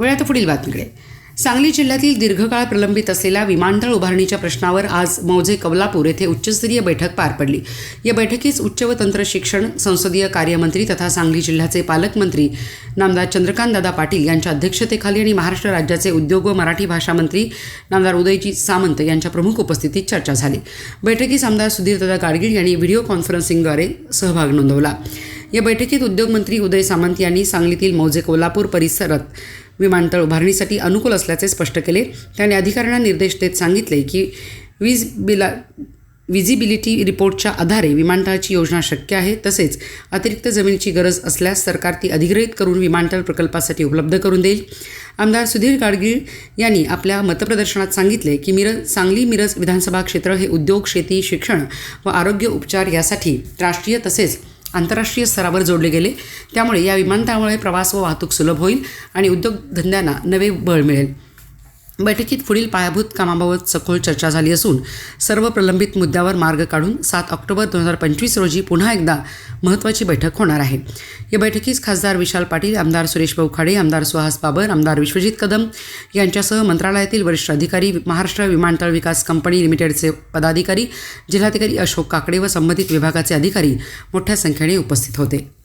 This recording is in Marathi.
वळूया पुढील बातमीकडे. सांगली जिल्ह्यातील दीर्घकाळ प्रलंबित असलेल्या विमानतळ उभारणीच्या प्रश्नावर आज मौजे कवलापूर येथे उच्चस्तरीय बैठक पार पडली. या बैठकीस उच्च व तंत्र शिक्षण संसदीय कार्यमंत्री तथा सांगली जिल्ह्याचे पालकमंत्री नामदार चंद्रकांतदादा पाटील यांच्या अध्यक्षतेखाली आणि महाराष्ट्र राज्याचे उद्योग व मराठी भाषा मंत्री नामदार उदयजी सामंत यांच्या प्रमुख उपस्थितीत चर्चा झाली. बैठकीस आमदार सुधीरदादा गाडगीळ यांनी व्हिडिओ कॉन्फरन्सिंगद्वारे सहभाग नोंदवला. या बैठकीत उद्योगमंत्री उदय सामंत यांनी सांगलीतील मौजे कोल्हापूर परिसरात विमानतळ उभारणीसाठी अनुकूल असल्याचे स्पष्ट केले. त्यांनी अधिकाऱ्यांना निर्देश देत सांगितले की वीज बिला विजिबिलिटी रिपोर्टच्या आधारे विमानतळाची योजना शक्य आहे. तसेच अतिरिक्त जमिनीची गरज असल्यास सरकार ती अधिग्रहित करून विमानतळ प्रकल्पासाठी उपलब्ध करून देईल. आमदार सुधीर गाडगीळ यांनी आपल्या मतप्रदर्शनात सांगितले की मिरज सांगली मिरज विधानसभा क्षेत्र हे उद्योग शेती शिक्षण व आरोग्य उपचार यासाठी राष्ट्रीय तसेच आंतरराष्ट्रीय स्तरावर जोडले गेले. त्यामुळे या विमानतळामुळे प्रवास व वाहतूक सुलभ होईल आणि उद्योगधंद्यांना नवे बळ मिळेल. बैठकीत पुढील पायाभूत कामाबाबत सखोल चर्चा झाली असून सर्व प्रलंबित मुद्द्यावर मार्ग काढून सात ऑक्टोबर दोन हजार पंचवीस रोजी पुन्हा एकदा महत्त्वाची बैठक होणार आहे. या बैठकीस खासदार विशाल पाटील आमदार सुरेश भाऊ खाडे आमदार सुहास बाबर आमदार विश्वजित कदम यांच्यासह मंत्रालयातील वरिष्ठ अधिकारी महाराष्ट्र विमानतळ विकास कंपनी लिमिटेडचे पदाधिकारी जिल्हाधिकारी अशोक काकडे व संबंधित विभागाचे अधिकारी मोठ्या संख्येने उपस्थित होते.